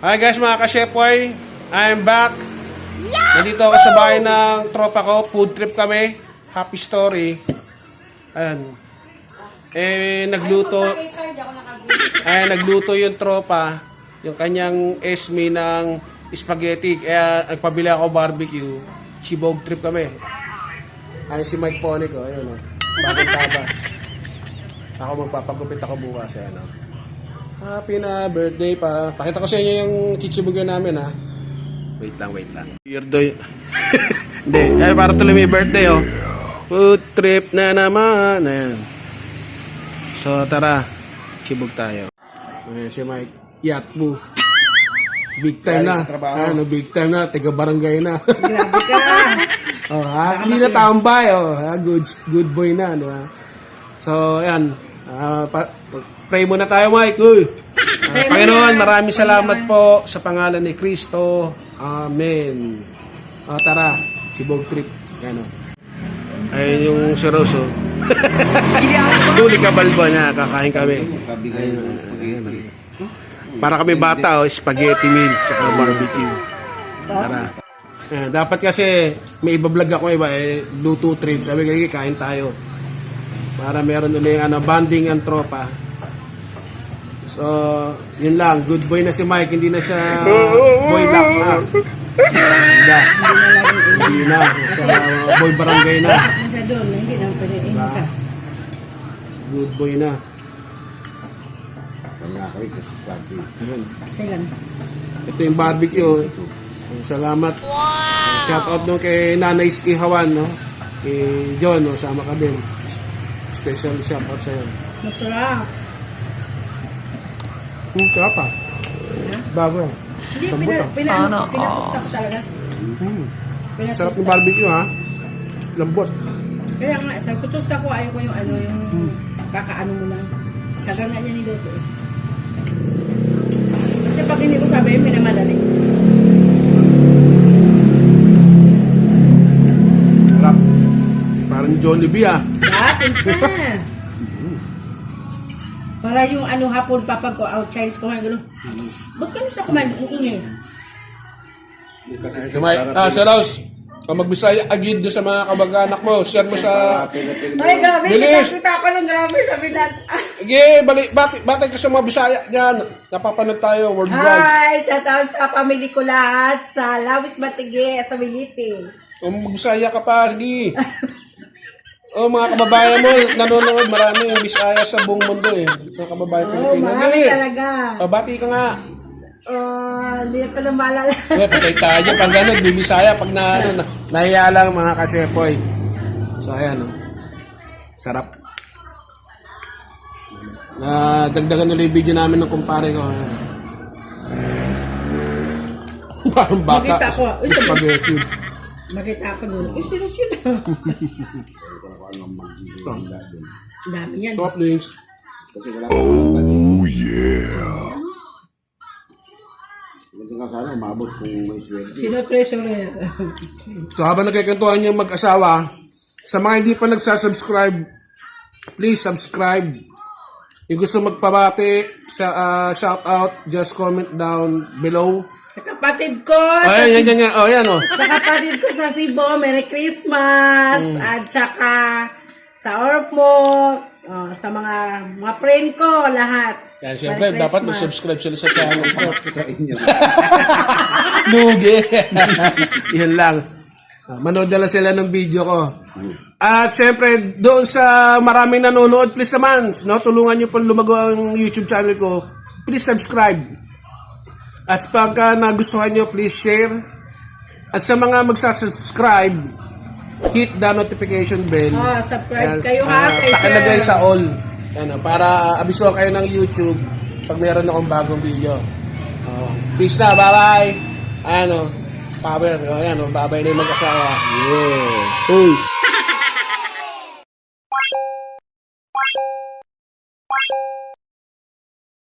Hi guys mga ka-shepoy, I'm back. Nandito ako sa bahay ng tropa ko, food trip kami. Happy story. Ayan. Eh, nagluto, eh, nagluto yung tropa, yung kanyang esme ng spaghetti. Kaya nagpabili ako barbecue. Chibog trip kami. Ayun si Mike Ponic, oh, ayun, oh. Bagong tabas. Ako magpapagupit ako bukas, ayan, oh. Happy na birthday pa. Pakita ko sa inyo yung chichibugan namin ha. Wait lang, wait lang. Weirdo y- Hindi, ay para tuloy may birthday oh. Food trip na naman. Ayan. So tara, chibog tayo. Ayan si Mike. Yatbu. Big time na. Ano, big time na. Tiga barangay na. Grabe ka. oh, ha? Hindi na tambay. Oh, ha? Good, good boy na. Di ba? So, ayan. Ah, pa- pray muna tayo, Mike. Uy. Ah, Panginoon, maraming salamat po sa pangalan ni Kristo. Amen. O, tara. Sibog trip. Yan o. Ayun yung si Rose, oh. Tuli ka balbo niya. Kakain kami. Ayun, ayun, ayun. Para kami bata, oh, spaghetti meal, tsaka barbecue. Tara. Eh, dapat kasi may iba-vlog ako iba eh, do two trips. Sabi ko, "Sige, kain tayo. Para meron ulit ano, banding ang tropa. So, yun lang. Good boy na si Mike. Hindi na siya boy lock na. Hindi na. Hindi na. Sa boy barangay na. Nasa doon, hindi na pwede. Good boy na. Ito yung barbecue. Salamat. Shout out nung kay Nanay Ihawan, no? Kay John, no? Sama ka din. Special shout out sa'yo. Masarap. Hmm, kaya pa. Bago. Hindi, Sambot, pina, ah. pina, pina, pinapusta ko talaga. Pinapusta. Sarap ng barbecue, ha? Lambot. Kaya nga, sabi ko, tusta ko, ayaw ko yung ano, yung kakaano mo lang. Taga nga niya ni Doto eh. Kasi pag hindi ko sabi, minamadali. B, ah. Ah, simple. Para yung ano hapon papag ko out Chinese kumain gano'n. Ba't kami sa kumain? Ang ingay. Kamay, ah, Sir Rose. Kung magbisaya agad doon sa mga kabag-anak mo, share mo sa... Ay, grabe. Bilis! Kita ko lang grabe sabi dat. Sige, bali, bati, bati ka sa mga Bisaya dyan. Napapanood tayo worldwide. Hi! Shout out sa family ko lahat sa Lawis Batige, sa Milite. Kung magbisaya ka pa, sige. Oh, mga kababayan mo, nanonood, marami yung Bisaya sa buong mundo eh. Mga kababayan Oh, Pilipino. marami Dali. talaga. Oh, bati ka nga. Oh, hindi pa na maalala. Eh, patay tayo pag gano'n, bibisaya pag na, ano, na, nahiya lang mga kasepoy. So, ayan, oh. Sarap. Na dagdagan nila yung video namin ng kumpare ko. Parang bata. Makita ko, Spaghetti. Makita ako doon. Eh, serious yun. Ito. Ang dami yan. Soft drinks. Ganito nga sana, umabot kung may swerte. Sino treasurer? So habang nagkikantuhan yung mag-asawa, sa mga hindi pa nagsasubscribe, please subscribe. Yung gusto magpabati, sa ah, shout out, just comment down below. Sa kapatid ko, sa, Ayan, yan, yan, yan. Oh, yan, oh. sa kapatid ko sa Cebu, Merry Christmas! At saka sa Ormoc, oh, sa mga mga friend ko, lahat. Yan, syempre, Merry dapat Christmas. mag-subscribe sila sa channel ko. Sa inyo. Lugi. yan lang. Ah, Manood na lang sila ng video ko. At syempre, doon sa maraming nanonood, please naman, no, tulungan nyo pong lumago ang YouTube channel ko. Please subscribe. At pagka nagustuhan nyo, please share. At sa mga magsasubscribe, hit the notification bell. Oh, subscribe Ayan, kayo ha, ah, kay pakalagay Sir. sa all. Ano, para abisuhan kayo ng YouTube pag meron akong bagong video. Oh, peace na, bye-bye. Ano, power. Oh, yan, oh, bye-bye na yung mag-asawa. Yeah. Uy.